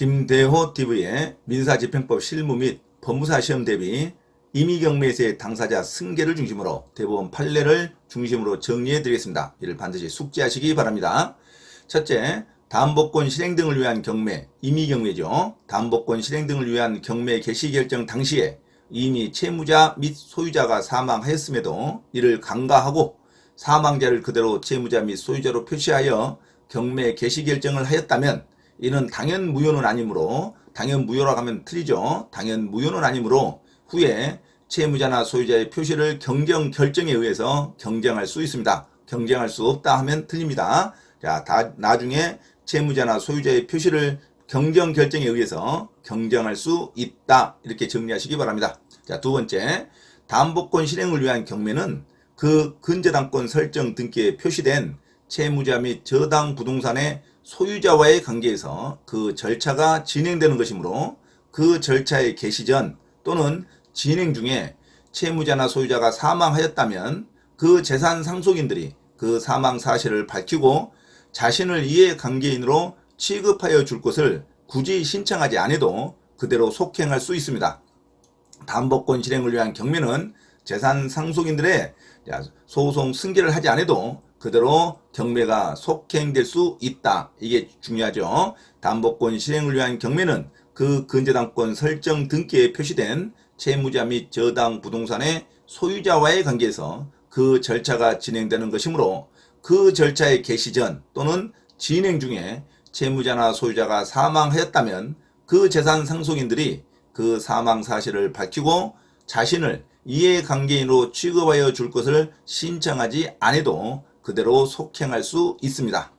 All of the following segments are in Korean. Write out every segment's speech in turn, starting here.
김대호 TV의 민사집행법 실무 및 법무사 시험 대비 임의경매세 당사자 승계를 중심으로 대법원 판례를 중심으로 정리해 드리겠습니다. 이를 반드시 숙지하시기 바랍니다. 첫째, 담보권 실행 등을 위한 경매, 임의경매죠. 담보권 실행 등을 위한 경매 개시 결정 당시에 이미 채무자 및 소유자가 사망하였음에도 이를 강가하고 사망자를 그대로 채무자 및 소유자로 표시하여 경매 개시 결정을 하였다면 이는 당연 무효는 아니므로 당연 무효라고 하면 틀리죠. 당연 무효는 아니므로 후에 채무자나 소유자의 표시를 경정 결정에 의해서 경정할 수 있습니다. 경정할 수 없다 하면 틀립니다. 자, 다, 나중에 채무자나 소유자의 표시를 경정 결정에 의해서 경정할 수 있다. 이렇게 정리하시기 바랍니다. 자, 두 번째. 담보권 실행을 위한 경매는 그 근저당권 설정 등기에 표시된 채무자 및 저당 부동산의 소유자와의 관계에서 그 절차가 진행되는 것이므로 그 절차의 개시 전 또는 진행 중에 채무자나 소유자가 사망하였다면 그 재산 상속인들이 그 사망 사실을 밝히고 자신을 이해관계인으로 취급하여 줄 것을 굳이 신청하지 않아도 그대로 속행할 수 있습니다. 담보권 실행을 위한 경매는 재산 상속인들의 소송 승계를 하지 않아도 그대로 경매가 속행될 수 있다. 이게 중요하죠. 담보권 실행을 위한 경매는 그 근저당권 설정 등기에 표시된 채무자 및 저당 부동산의 소유자와의 관계에서 그 절차가 진행되는 것이므로 그 절차의 개시 전 또는 진행 중에 채무자나 소유자가 사망하였다면 그 재산 상속인들이 그 사망 사실을 밝히고 자신을 이해관계인으로 취급하여 줄 것을 신청하지 않아도 그대로 속행할 수 있습니다.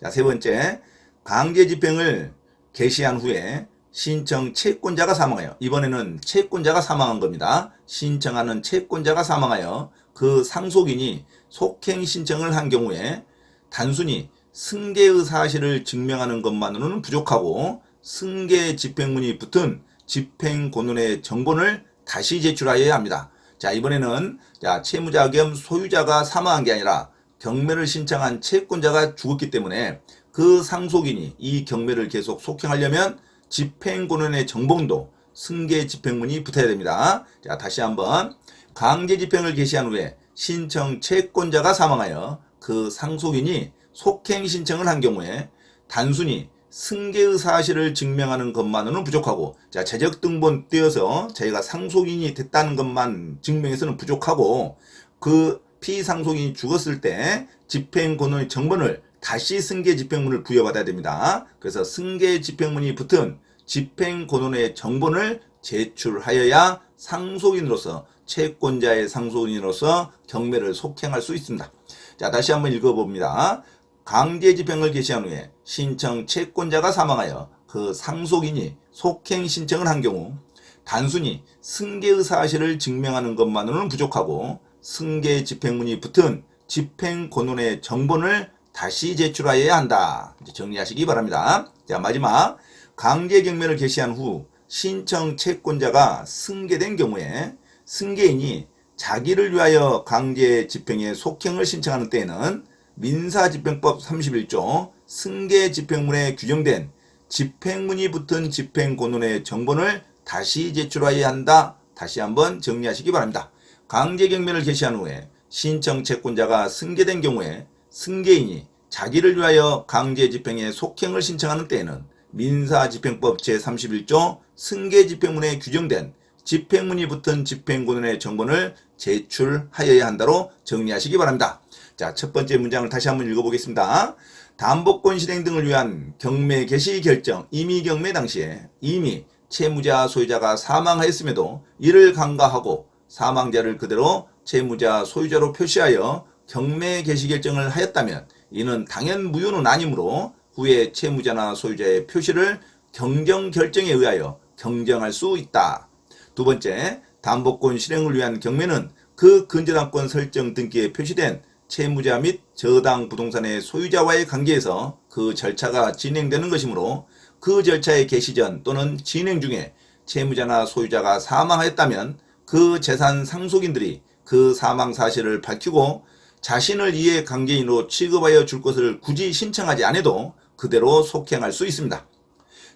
자, 세 번째, 강제 집행을 개시한 후에 신청 채권자가 사망하여 이번에는 채권자가 사망한 겁니다. 신청하는 채권자가 사망하여 그 상속인이 속행 신청을 한 경우에 단순히 승계의 사실을 증명하는 것만으로는 부족하고 승계 집행문이 붙은 집행권원의 정본을 다시 제출하여야 합니다. 자, 이번에는 자, 채무자 겸 소유자가 사망한 게 아니라 경매를 신청한 채권자가 죽었기 때문에 그 상속인이 이 경매를 계속 속행하려면 집행권원의 정봉도 승계 집행문이 붙어야 됩니다. 자, 다시 한번 강제 집행을 개시한 후에 신청 채권자가 사망하여 그 상속인이 속행 신청을 한 경우에 단순히 승계의 사실을 증명하는 것만으로는 부족하고 자 재적 등본 띄어서 저희가 상속인이 됐다는 것만 증명해서는 부족하고 그 피상속인이 죽었을 때 집행권의 정본을 다시 승계 집행문을 부여받아야 됩니다. 그래서 승계 집행문이 붙은 집행권원의 정본을 제출하여야 상속인으로서 채권자의 상속인으로서 경매를 속행할 수 있습니다. 자 다시 한번 읽어봅니다. 강제 집행을 개시한 후에 신청 채권자가 사망하여 그 상속인이 속행 신청을 한 경우 단순히 승계의 사실을 증명하는 것만으로는 부족하고 승계 집행문이 붙은 집행권원의 정본을 다시 제출하여야 한다. 정리하시기 바랍니다. 자 마지막 강제 경매를 개시한 후 신청 채권자가 승계된 경우에 승계인이 자기를 위하여 강제 집행의 속행을 신청하는 때에는 민사집행법 31조 승계 집행문에 규정된 집행문이 붙은 집행권원의 정본을 다시 제출하여야 한다. 다시 한번 정리하시기 바랍니다. 강제 경매를 개시한 후에 신청 채권자가 승계된 경우에 승계인이 자기를 위하여 강제 집행의 속행을 신청하는 때에는 민사집행법 제31조 승계 집행문에 규정된 집행문이 붙은 집행권원의 정본을 제출하여야 한다로 정리하시기 바랍니다. 자, 첫 번째 문장을 다시 한번 읽어보겠습니다. 담보권 실행 등을 위한 경매 개시 결정, 임의 경매 당시에 이미 채무자 소유자가 사망하였음에도 이를 간과하고 사망자를 그대로 채무자 소유자로 표시하여 경매 개시 결정을 하였다면 이는 당연 무효는 아니므로 후에 채무자나 소유자의 표시를 경정 결정에 의하여 경정할 수 있다. 두 번째, 담보권 실행을 위한 경매는 그 근저당권 설정 등기에 표시된 채무자 및 저당 부동산의 소유자와의 관계에서 그 절차가 진행되는 것이므로 그 절차의 개시 전 또는 진행 중에 채무자나 소유자가 사망하였다면 그 재산 상속인들이 그 사망 사실을 밝히고 자신을 이해 관계인으로 취급하여 줄 것을 굳이 신청하지 않아도 그대로 속행할 수 있습니다.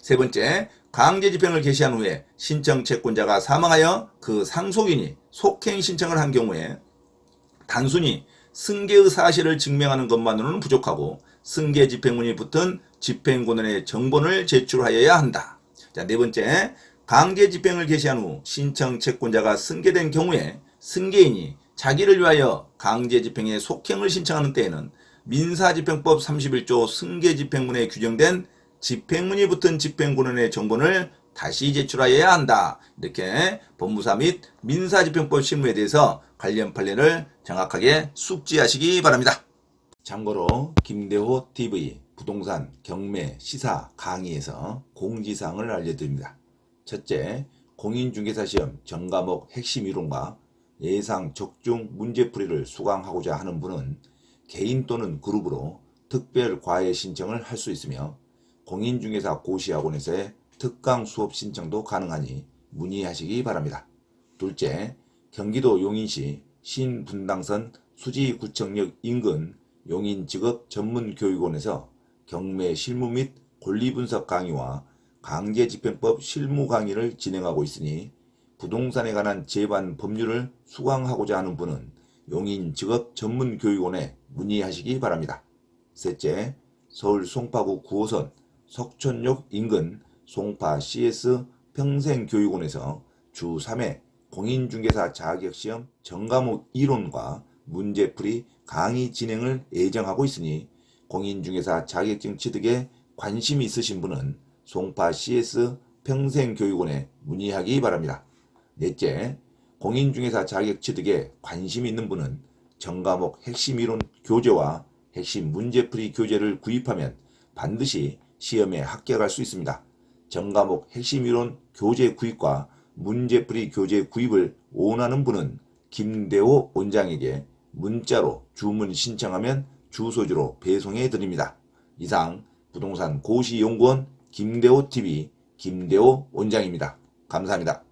세 번째, 강제 집행을 개시한 후에 신청 채권자가 사망하여 그 상속인이 속행 신청을 한 경우에 단순히 승계의 사실을 증명하는 것만으로는 부족하고 승계 집행문이 붙은 집행권원의 정본을 제출하여야 한다. 자, 네 번째, 강제 집행을 개시한 후 신청 채권자가 승계된 경우에 승계인이 자기를 위하여 강제 집행의 속행을 신청하는 때에는 민사집행법 31조 승계집행문에 규정된 집행문이 붙은 집행권원의 정본을 다시 제출하여야 한다. 이렇게 법무사 및 민사집행법 실무에 대해서 관련 판례를 정확하게 숙지하시기 바랍니다. 참고로 김대호 TV 부동산 경매 시사 강의에서 공지사항을 알려드립니다. 첫째, 공인중개사 시험 전과목 핵심 이론과 예상 적중 문제풀이를 수강하고자 하는 분은 개인 또는 그룹으로 특별 과외 신청을 할 수 있으며 공인중개사 고시학원에서의 특강 수업 신청도 가능하니 문의하시기 바랍니다. 둘째, 경기도 용인시 신분당선 수지구청역 인근 용인직업 전문교육원에서 경매 실무 및 권리분석 강의와 강제집행법 실무 강의를 진행하고 있으니 부동산에 관한 제반 법률을 수강하고자 하는 분은 용인직업 전문교육원에 문의하시기 바랍니다. 셋째, 서울 송파구 9호선 석촌역 인근 송파 CS 평생교육원에서 주 3회 공인중개사 자격시험 전과목 이론과 문제풀이 강의 진행을 예정하고 있으니 공인중개사 자격증 취득에 관심이 있으신 분은 송파 CS 평생교육원에 문의하기 바랍니다. 넷째, 공인중개사 자격 취득에 관심 있는 분은 전과목 핵심 이론 교재와 핵심 문제풀이 교재를 구입하면 반드시 시험에 합격할 수 있습니다. 전과목 핵심 이론 교재 구입과 문제풀이 교재 구입을 원하는 분은 김대호 원장에게 문자로 주문 신청하면 주소지로 배송해 드립니다. 이상 부동산 고시연구원 김대호 TV 김대호 원장입니다. 감사합니다.